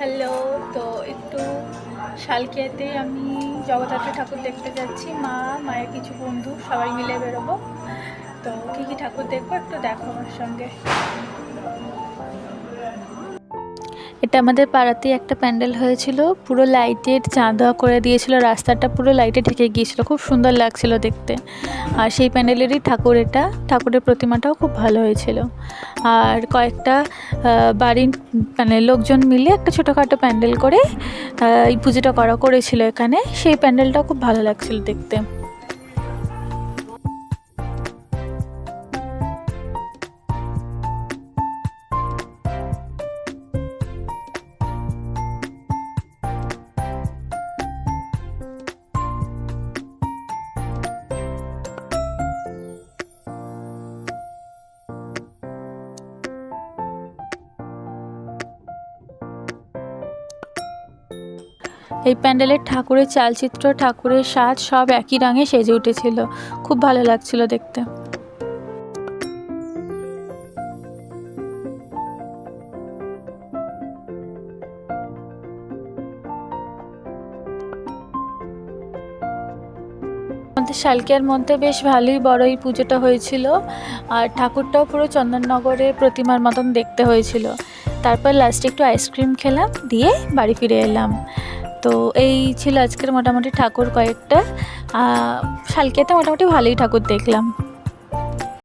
Hello, তো একটু শালকিয়াতে আমি জগদ্ধাত্রী ঠাকুর দেখতে যাচ্ছি। মা, মায়ের কিছু বন্ধু, সবাই মিলে বেরোবো। তো কী কী ঠাকুর দেখব একটু দেখো আমার সঙ্গে। এটা আমাদের পাড়াতেই একটা প্যান্ডেল হয়েছিল। পুরো লাইটের চাঁদা করে দিয়েছিল, রাস্তাটা পুরো লাইটে ঢেকে গিয়েছিল। খুব সুন্দর লাগছিল দেখতে। আর সেই প্যান্ডেলেরই ঠাকুর এটা। ঠাকুরের প্রতিমাটাও খুব ভালো হয়েছিল। আর কয়েকটা বাড়ির মানে লোকজন মিলে একটা ছোটোখাটো প্যান্ডেল করে এই পুজোটা করা করেছিল এখানে। সেই প্যান্ডেলটাও খুব ভালো লাগছিল দেখতে। এই প্যান্ডেলের ঠাকুরের চালচিত্র, ঠাকুরের সাজ সব একই রঙে সেজে উঠেছিল। খুব ভালো লাগছিল দেখতে। আমাদের শালকিয়ার মধ্যে বেশ ভালোই বড় এই পুজোটা হয়েছিল। আর ঠাকুরটাও পুরো চন্দননগরে প্রতিমার মতন দেখতে হয়েছিল। তারপর লাস্টে একটু আইসক্রিম খেলাম, দিয়ে বাড়ি ফিরে এলাম। তো এই ছিল আজকের মোটামুটি ঠাকুর কয়েকটা। শালকিয়াতে মোটামুটি ভালোই ঠাকুর দেখলাম।